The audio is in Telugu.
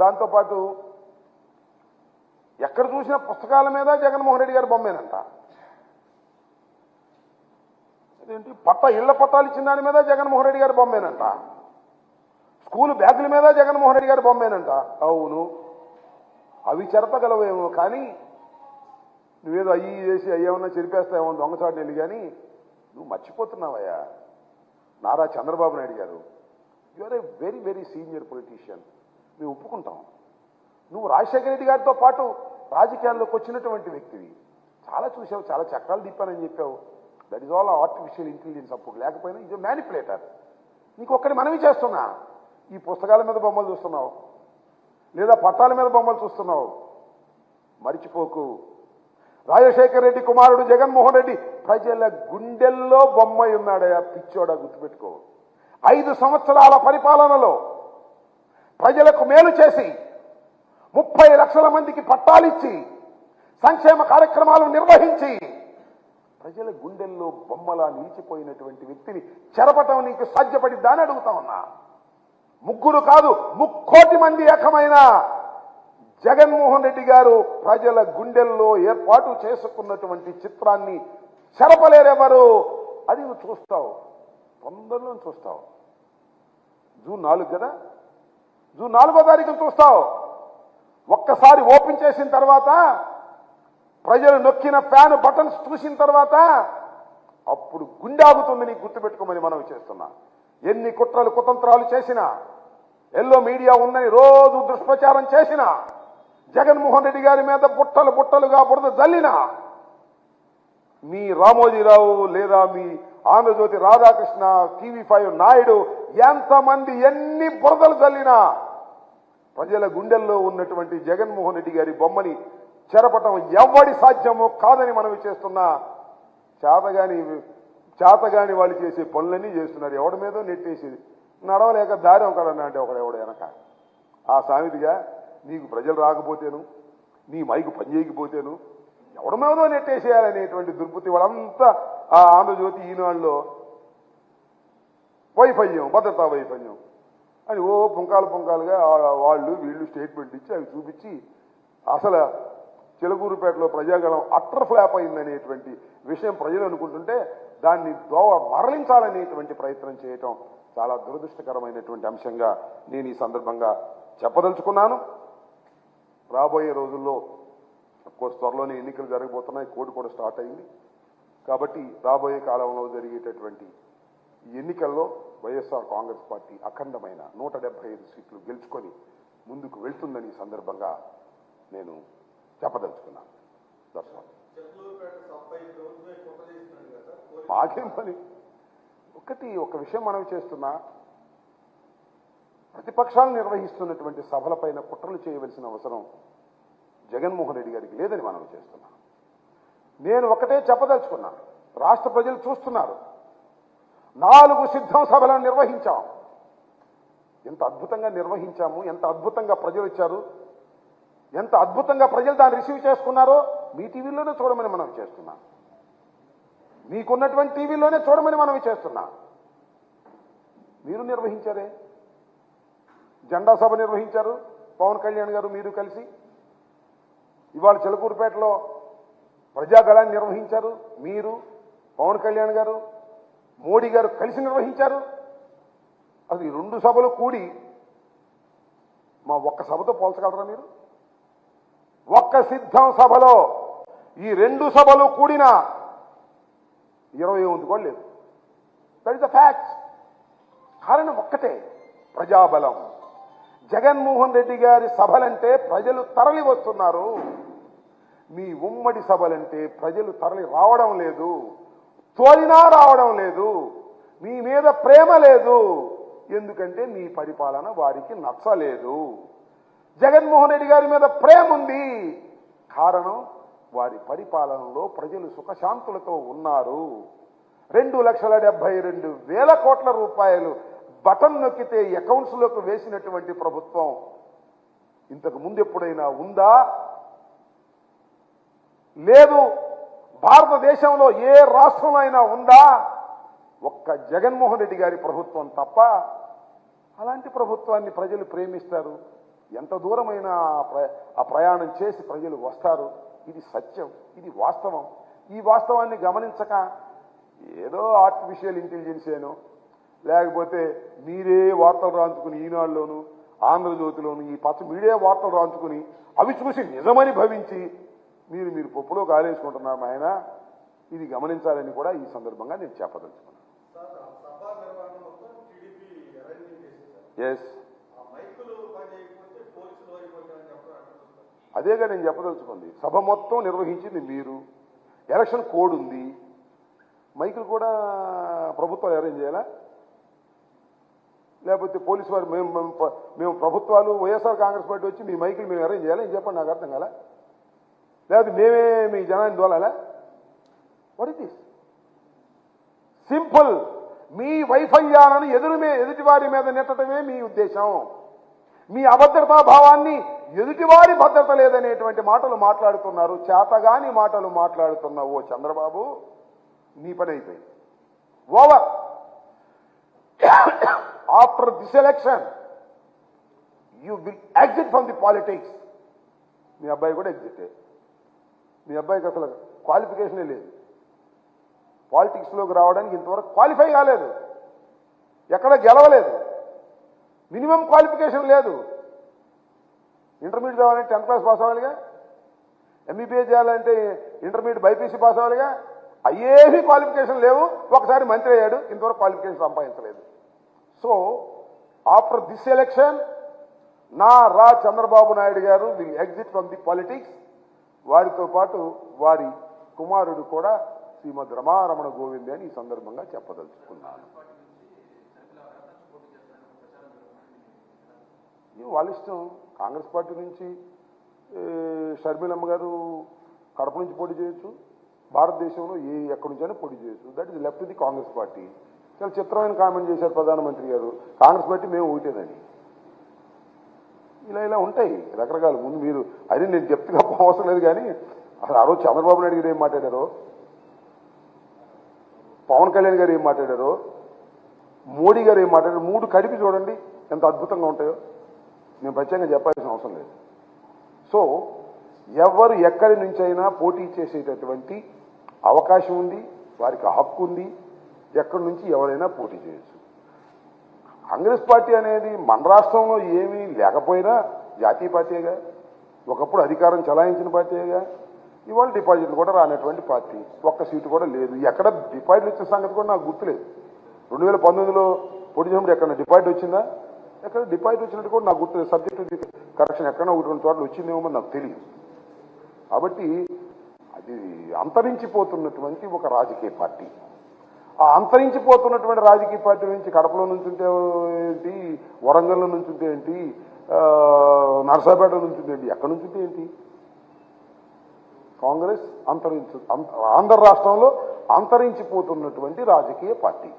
దాంతోపాటు ఎక్కడ చూసిన పుస్తకాల మీద జగన్మోహన్ రెడ్డి గారి బొమ్మేనంట. అదేంటి పట్ట ఇళ్ళ పట్టాలు ఇచ్చిన దాని మీద జగన్మోహన్ రెడ్డి గారి బొమ్మేనంట. స్కూల్ బ్యాగుల మీద జగన్మోహన్ రెడ్డి గారి బొమ్మేనంట. అవును. అవి చెరపగలవేమో కానీ నువ్వేదో అయ్యి చేసి అయ్యేమన్నా చెరిపేస్తావేమో దొంగచాటు వెళ్ళి కానీ నువ్వు మర్చిపోతున్నావయ్యా. నారా చంద్రబాబు నాయుడు గారు you are a very very senior politician మేము ఒప్పుకుంటాం నువ్వు రాజశేఖర రెడ్డి గారితో పాటు రాజకీయాల్లోకి వచ్చినటువంటి వ్యక్తివి. చాలా చూసావు చాలా చక్రాలు తిప్పానని చెప్పావు. That is all artificial intelligence అప్పుడు. లేకపోయినా ఇది మ్యానిపులేటర్ నీకు ఒక్కడి మనవి చేస్తున్నా. ఈ పుస్తకాల మీద బొమ్మలు చూస్తున్నావు. లేదా పట్టాల మీద బొమ్మలు చూస్తున్నావు. మరిచిపోకు. రాజశేఖర రెడ్డి కుమారుడు జగన్మోహన్ రెడ్డి ప్రజల గుండెల్లో బొమ్మ ఉన్నాడయా పిచ్చోడా గుర్తుపెట్టుకో. ఐదు సంవత్సరాల పరిపాలనలో ప్రజలకు మేలు చేసి ముప్పై లక్షల మందికి పట్టాలిచ్చి సంక్షేమ కార్యక్రమాలు నిర్వహించి ప్రజల గుండెల్లో బొమ్మలా నిలిచిపోయినటువంటి వ్యక్తిని చెరపటం నీకు సాధ్యపడిద్దా అని అడుగుతా ఉన్నా. ముగ్గురు కాదు ముక్కోటి మంది ఏకమైన జగన్మోహన్ రెడ్డి గారు ప్రజల గుండెల్లో ఏర్పాటు చేసుకున్నటువంటి చిత్రాన్ని చెరపలేరెవరు? అది నువ్వు చూస్తావు. తొందరలో చూస్తావు. జూన్ నాలుగు కదా? జూన్ నాలుగో తారీఖు చూస్తావు. ఒక్కసారి ఓపెన్ చేసిన తర్వాత ప్రజలు నొక్కిన ఫ్యాన్ బటన్స్ చూసిన తర్వాత అప్పుడు గుండె ఆగుతుంది నీకు గుర్తుపెట్టుకోమని మనం చేస్తున్నా. ఎన్ని కుట్రలు కుతంత్రాలు చేసినా ఎల్లో మీడియా ఉందని రోజు దుష్ప్రచారం చేసినా జగన్మోహన్ రెడ్డి గారి మీద బుట్టలు బుట్టలుగా బురద జల్లినా మీ రామోజీరావు లేదా మీ ఆంధ్రజ్యోతి రాధాకృష్ణ టీవీ ఫైవ్ నాయుడు ఎంతమంది ఎన్ని బురదలు చల్లినా ప్రజల గుండెల్లో ఉన్నటువంటి జగన్మోహన్ రెడ్డి గారి బొమ్మని చెరపటం ఎవడి సాధ్యమో కాదని మనవి చేస్తున్నా చేతగాని చేతగాని వాళ్ళు చేసే పనులన్నీ చేస్తున్నారు. ఎవడి మీదో నెట్టేసేది. నడవలేక దారి ఒకడన్నా అంటే ఒకడు ఎవడు వెనక. ఆ సామెతిగా నీకు ప్రజలు రాకపోతేను నీ మైకు పనిచేయకపోతేను ఎవడమేదో నెట్టేసేయాలనేటువంటి దుర్బుద్ధి వాళ్ళంతా ఆ ఆంధ్రజ్యోతి ఈనాడులో వైఫల్యం భద్రతా వైఫల్యం. అని ఓ పుంకాలు పుంకాలుగా వాళ్ళు వీళ్ళు స్టేట్మెంట్ ఇచ్చి అవి చూపించి అసలు చిలకూరుపేటలో ప్రజాగణం అట్టర్ ఫ్లాప్ అయిందనేటువంటి విషయం ప్రజలు అనుకుంటుంటే దాన్ని దోవ మరలించాలనేటువంటి ప్రయత్నం చేయటం చాలా దురదృష్టకరమైనటువంటి అంశంగా నేను ఈ సందర్భంగా చెప్పదలుచుకున్నాను. రాబోయే రోజుల్లో కోర్స్ త్వరలోనే ఎన్నికలు జరగబోతున్నాయి కోడ్ కూడా స్టార్ట్ అయింది. కాబట్టి రాబోయే కాలంలో జరిగేటటువంటి ఈ ఎన్నికల్లో వైఎస్ఆర్ కాంగ్రెస్ పార్టీ అఖండమైన నూట డెబ్బై ఐదు సీట్లు గెలుచుకొని ముందుకు వెళ్తుందని సందర్భంగా నేను చెప్పదలుచుకున్నాను. దర్శనం మాకేం పని? ఒకటి ఒక విషయం మనం చేస్తున్నా. ప్రతిపక్షాలు నిర్వహిస్తున్నటువంటి సభలపైన కుట్రలు చేయవలసిన అవసరం జగన్మోహన్ రెడ్డి గారికి లేదని మనం చేస్తున్నాం. నేను ఒకటే చెప్పదలుచుకున్నాను. రాష్ట్ర ప్రజలు చూస్తున్నారు. నాలుగు సిద్ధం సభలను నిర్వహించాం. ఎంత అద్భుతంగా నిర్వహించాము ఎంత అద్భుతంగా ప్రజలు ఇచ్చారు ఎంత అద్భుతంగా ప్రజలు దాన్ని రిసీవ్ చేసుకున్నారో మీ టీవీలోనే చూడమని మనం చేస్తున్నాం. మీకున్నటువంటి టీవీలోనే చూడమని మనం చేస్తున్నాం. మీరు నిర్వహించారే? జెండా సభ నిర్వహించారు? పవన్ కళ్యాణ్ గారు మీరు కలిసి ఇవాళ చిలకూరుపేటలో ప్రజాగళాన్ని నిర్వహించారు. మీరు పవన్ కళ్యాణ్ గారు మోడీ గారు కలిసి నిర్వహించారు. అసలు ఈ రెండు సభలు కూడి మా ఒక్క సభతో పోల్చగలరా మీరు? ఒక్క సిద్ధం సభలో ఈ రెండు సభలు కూడిన ఇరవై ఎనిమిది కూడా లేదు దట్ ఇస్ ద ఫ్యాక్ట్ కారణం ఒక్కటే ప్రజాబలం. జగన్మోహన్ రెడ్డి గారి సభలంటే ప్రజలు తరలి వస్తున్నారు. మీ ఉమ్మడి సభలంటే ప్రజలు తరలి రావడం లేదు. తోలినా రావడం లేదు. మీ మీద ప్రేమ లేదు. ఎందుకంటే మీ పరిపాలన వారికి నచ్చలేదు. జగన్మోహన్ రెడ్డి గారి మీద ప్రేమ ఉంది. కారణం వారి పరిపాలనలో ప్రజలు సుఖశాంతులతో ఉన్నారు. రెండు లక్షల డెబ్బై రెండు వేల కోట్ల రూపాయలు బటన్ నొక్కితే అకౌంట్స్లోకి వేసినటువంటి ప్రభుత్వం ఇంతకు ముందు ఎప్పుడైనా ఉందా? లేదు. భారతదేశంలో ఏ రాష్ట్రంలో అయినా ఉందా? ఒక్క జగన్మోహన్ రెడ్డి గారి ప్రభుత్వం తప్ప అలాంటి ప్రభుత్వాన్ని ప్రజలు ప్రేమిస్తారు. ఎంత దూరమైన ఆ ప్ర- ఆ ప్రయాణం చేసి ప్రజలు వస్తారు. ఇది సత్యం. ఇది వాస్తవం. ఈ వాస్తవాన్ని గమనించక ఏదో ఆర్టిఫిషియల్ ఇంటెలిజెన్స్ ఏనో లేకపోతే మీరే వార్తలు రాంచుకుని ఈనాడులోను ఆంధ్రజ్యోతిలోను ఈ పచ్చ మీడియా వార్తలు రాంచుకుని అవి చూసి నిజమని భవించి మీరు మీరు పప్పులో కాలేసుకుంటున్నారు ఆయన ఇది గమనించాలని కూడా ఈ సందర్భంగా నేను చెప్పదలుచుకున్నాను. ఎస్ అదేగా నేను చెప్పదలుచుకుంది. సభ మొత్తం నిర్వహించింది మీరు. ఎలక్షన్ కోడ్ ఉంది. మైకులు కూడా ప్రభుత్వాలు అరేంజ్ చేయాలా? లేకపోతే పోలీసు వారు మేము మేము ప్రభుత్వాలు వైఎస్ఆర్ కాంగ్రెస్ పార్టీ వచ్చి మీ మైకులు మేము అరేంజ్ చేయాలి? ఏం చెప్పండి నాకు అర్థం కదా లేకపోతే మేమే మీ జనాన్ని దోలాలా? వాట్ ఇట్ ఈస్ సింపుల్ మీ వైఫల్యాలను ఎదురు ఎదుటివారి మీద నెట్టడమే మీ ఉద్దేశం. మీ అభద్రతా భావాన్ని ఎదుటివారి భద్రత లేదనేటువంటి మాటలు మాట్లాడుతున్నారు. చేతగాని మాటలు మాట్లాడుతున్న ఓ చంద్రబాబు. నీ పని అయిపోయింది. Over after this election you will exit from the politics మీ అబ్బాయి కూడా ఎగ్జిట్ మీ అబ్బాయికి అసలు క్వాలిఫికేషనే లేదు. పాలిటిక్స్లోకి రావడానికి ఇంతవరకు క్వాలిఫై కాలేదు. ఎక్కడ గెలవలేదు. మినిమం క్వాలిఫికేషన్ లేదు. ఇంటర్మీడియట్ కావాలంటే టెన్త్ క్లాస్ పాస్ అవ్వాలిగా. ఎంబీబీఏ చేయాలంటే ఇంటర్మీడియట్ బైపీసీ పాస్ అవ్వాలిగా. అయ్యేవి క్వాలిఫికేషన్ లేవు. ఒకసారి మంత్రి అయ్యాడు. ఇంతవరకు క్వాలిఫికేషన్ సంపాదించలేదు. సో ఆఫ్టర్ దిస్ ఎలక్షన్ నా రా చంద్రబాబు నాయుడు గారు will exit from the politics. వారితో పాటు వారి కుమారుడు కూడా శ్రీమద్ రమారమణ గోవిందే అని ఈ సందర్భంగా చెప్పదలుచుకున్నాను. వాళ్ళ ఇష్టం. కాంగ్రెస్ పార్టీ నుంచి షర్మిలమ్మ గారు కడప నుంచి పోటీ చేయొచ్చు. భారతదేశంలో ఏ ఎక్కడి నుంచైనా పోటీ చేయొచ్చు. That is left the Congress party చాలా చిత్రమైన కామెంట్ చేశారు ప్రధానమంత్రి గారు. కాంగ్రెస్ పార్టీ మేము ఒకటేదని ఇలా ఇలా ఉంటాయి రకరకాల. ముందు మీరు అది నేను చెప్తుగా అవసరం లేదు కానీ అసలు ఆ రోజు చంద్రబాబు నాయుడు గారు ఏం మాట్లాడారు పవన్ కళ్యాణ్ గారు ఏం మాట్లాడారు మోడీ గారు ఏం మాట్లాడారు మూడు కడిపి చూడండి ఎంత అద్భుతంగా ఉంటాయో. నేను ప్రత్యేకంగా చెప్పాల్సిన అవసరం లేదు. సో ఎవరు ఎక్కడి నుంచైనా పోటీ చేసేటటువంటి అవకాశం ఉంది వారికి హక్కు ఉంది ఎక్కడి నుంచి ఎవరైనా పోటీ చేయొచ్చు. కాంగ్రెస్ పార్టీ అనేది మన రాష్ట్రంలో ఏమీ లేకపోయినా జాతీయ పార్టీగా ఒకప్పుడు అధికారం చలాయించిన పార్టీగా ఇవాళ డిపాజిట్లు కూడా రానటువంటి పార్టీ. ఒక్క సీటు కూడా లేదు. ఎక్కడ డిపాజిట్లు ఇచ్చిన సంగతి కూడా నాకు గుర్తులేదు. రెండు వేల పంతొమ్మిదిలో పోటీ చేసినప్పుడు ఎక్కడ డిపాజిట్ వచ్చిందా? ఎక్కడ డిపాజిట్ వచ్చినట్టు కూడా నాకు గుర్తులేదు. సబ్జెక్టు కరెక్షన్ ఎక్కడ ఒకటి రెండు చోట్ల వచ్చిందేమో నాకు తెలియదు. కాబట్టి అంతరించిపోతున్నటువంటి ఒక రాజకీయ పార్టీ. ఆ అంతరించిపోతున్నటువంటి రాజకీయ పార్టీ నుంచి కడపలో నుంచి ఉంటే ఏంటి వరంగల్లో నుంచి ఉంటే ఏంటి నర్సాపేట నుంచి ఉంటే ఏంటి ఎక్కడి నుంచి ఉంటే ఏంటి? కాంగ్రెస్ అంతరించు ఆంధ్ర రాష్ట్రంలో అంతరించిపోతున్నటువంటి రాజకీయ పార్టీ.